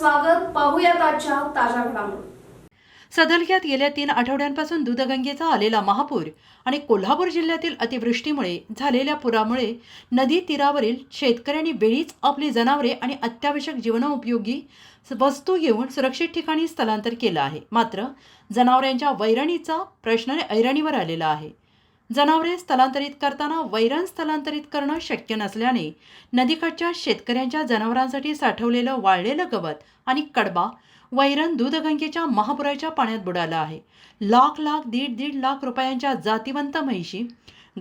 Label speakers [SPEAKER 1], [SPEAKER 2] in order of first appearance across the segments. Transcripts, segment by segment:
[SPEAKER 1] स्वागत. पाहूयात आजच्या ताज्या घडामोडी.
[SPEAKER 2] सदलक्यात गेल्या तीन आठवड्यांपासून दूधगंगेचा आलेला महापूर आणि कोल्हापूर जिल्ह्यातील अतिवृष्टीमुळे झालेल्या पुरामुळे नदी तीरावरील शेतकऱ्यांनी वेळीच आपली जनावरे आणि अत्यावश्यक जीवनोपयोगी वस्तू घेऊन सुरक्षित ठिकाणी स्थलांतर केलं आहे. मात्र जनावरांच्या वैरणीचा प्रश्न ऐरणीवर आलेला आहे. जनावरे स्थलांतरित करताना वैरण स्थलांतरित करणं शक्य नसल्याने नदीकाठच्या शेतकऱ्यांच्या जनावरांसाठी साठवलेलं वाळलेलं गवत आणि कडबा वैरण दूधगंगेच्या महापुराच्या पाण्यात बुडाला आहे. लाख लाख दीड दीड लाख रुपयांच्या जातिवंत म्हैशी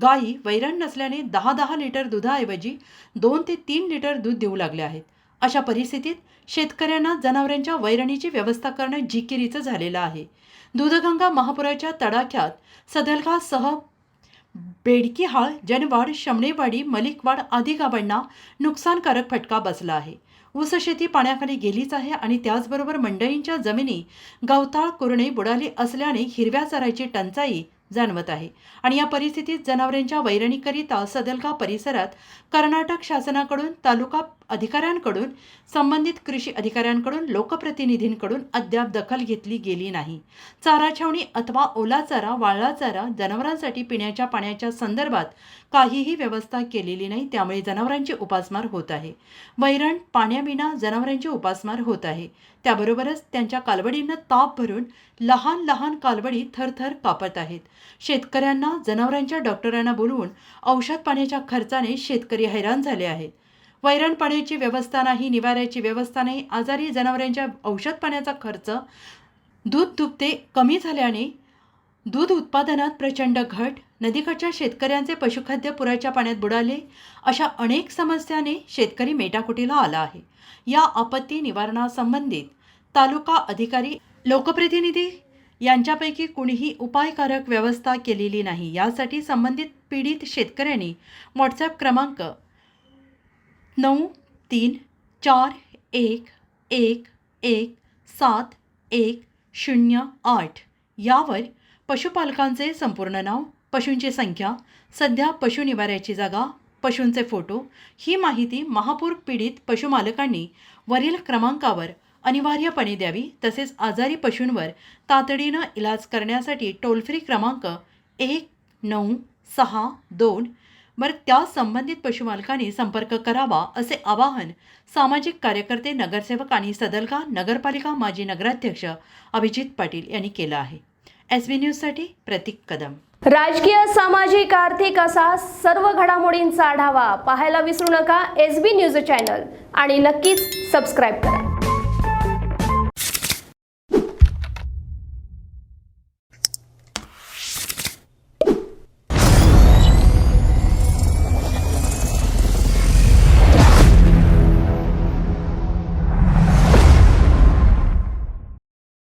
[SPEAKER 2] गायी वैरण नसल्याने दहा दहा लिटर दुधाऐवजी दोन ते तीन लिटर दूध देऊ लागले आहेत. अशा परिस्थितीत शेतकऱ्यांना जनावरांच्या वैरणीची व्यवस्था करणं जिकिरीचं झालेलं आहे. दूधगंगा महापुराच्या तडाख्यात सदलगासह बेडकीहाळ जनवाड शमणेवाडी मलिकवाड आदी गावांना नुकसानकारक फटका बसला आहे. ऊस शेती पाण्याखाली गेलीच आहे आणि त्याचबरोबर मंडईंच्या जमिनी गवताळ कुरणे बुडाली असल्याने हिरव्या चराची टंचाई जाणवत आहे. आणि या परिस्थितीत जनावरांच्या वैरणीकरिता सदलगा परिसरात कर्नाटक शासनाकडून तालुका अधिकाऱ्यांकडून संबंधित कृषी अधिकाऱ्यांकडून लोकप्रतिनिधींकडून अद्याप दखल घेतली गेली नाही. चारा छावणी अथवा ओला चारा वाळला चारा जनावरांसाठी पिण्याच्या पाण्याच्या संदर्भात काहीही व्यवस्था केलेली नाही त्यामुळे जनावरांची उपासमार होत आहे. वैरण पाण्याविना जनावरांची उपासमार होत आहे. त्याबरोबरच त्यांच्या कालवडींना ताप भरून लहान लहान कालवडी थरथर कापत आहेत. शेतकऱ्यांना जनावरांच्या डॉक्टरांना बोलवून औषध पाण्याच्या खर्चाने शेतकरी हैराण झाले आहेत. वैरण पाण्याची व्यवस्था नाही निवाऱ्याची व्यवस्था नाही आजारी जनावरांच्या औषध पाण्याचा खर्च दूध दुभते कमी झाल्याने दूध उत्पादनात प्रचंड घट नदीकाठच्या शेतकऱ्यांचे पशुखाद्य पुराच्या पाण्यात बुडाले अशा अनेक समस्याने शेतकरी मेटाकुटीला आला आहे. या आपत्ती निवारणासंबंधित तालुका अधिकारी लोकप्रतिनिधी यांच्यापैकी कुणीही उपायकारक व्यवस्था केलेली नाही. यासाठी संबंधित पीडित शेतकऱ्यांनी व्हॉट्सॲप क्रमांक नऊ तीन चार एक एक एक सात एक शून्य आठ यावर पशुपालकांचे संपूर्ण नाव पशूंची संख्या सध्या पशु निवाऱ्याची जागा पशूंचे फोटो ही माहिती महापूर पीडित पशुमालकांनी वरील क्रमांकावर अनिवार्यपणे द्यावी तसेच आजारी पशूंवर तातडीनं इलाज करण्यासाठी टोल फ्री क्रमांक एक नऊ सहा दोन वर त्या संबंधित पशुमालकांनी संपर्क करावा असे आवाहन सामाजिक कार्यकर्ते नगरसेवक आणि सदलगा नगरपालिका माजी नगराध्यक्ष अभिजित पाटील यांनी केलं आहे. एस बी न्यूजसाठी प्रतीक कदम.
[SPEAKER 1] राजकीय सामाजिक आर्थिक असा सर्व घडामोडींचा आढावा पाहायला विसरू नका. एस बी न्यूज चॅनल आणि नक्कीच सबस्क्राईब करा.